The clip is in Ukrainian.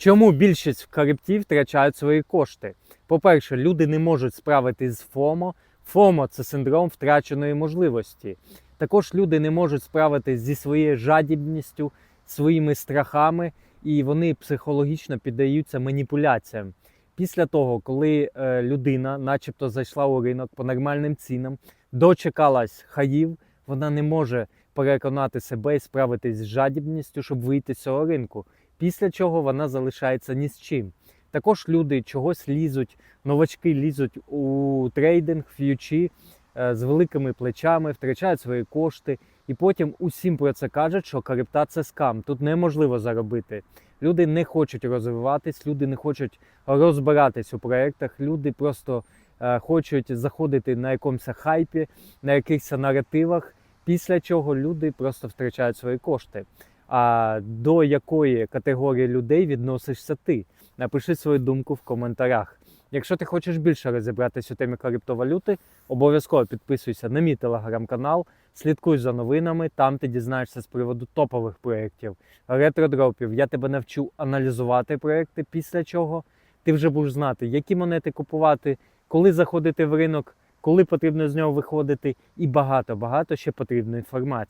Чому більшість криптів втрачають свої кошти? По-перше, люди не можуть справитись з ФОМО. ФОМО це синдром втраченої можливості. Також люди не можуть справитись зі своєю жадібністю, своїми страхами, і вони психологічно піддаються маніпуляціям. Після того, коли е, людина, начебто, зайшла у ринок по нормальним цінам, дочекалась хаїв, вона не може переконати себе і справитись з жадібністю, щоб вийти з цього ринку. Після чого вона залишається ні з чим. Також люди чогось лізуть, новачки лізуть у трейдинг, ф'ючі е, з великими плечами, втрачають свої кошти, і потім усім про це кажуть, що крипта це скам. Тут неможливо заробити. Люди не хочуть розвиватись, люди не хочуть розбиратись у проєктах, люди просто е, хочуть заходити на якомусь хайпі, на якихось наративах, після чого люди просто втрачають свої кошти. А до якої категорії людей відносишся ти? Напиши свою думку в коментарях. Якщо ти хочеш більше розібратися у темі криптовалюти, обов'язково підписуйся на мій телеграм-канал, слідкуй за новинами, там ти дізнаєшся з приводу топових проєктів, ретродропів. Я тебе навчу аналізувати проєкти, після чого ти вже будеш знати, які монети купувати, коли заходити в ринок, коли потрібно з нього виходити, і багато-багато ще потрібної інформації.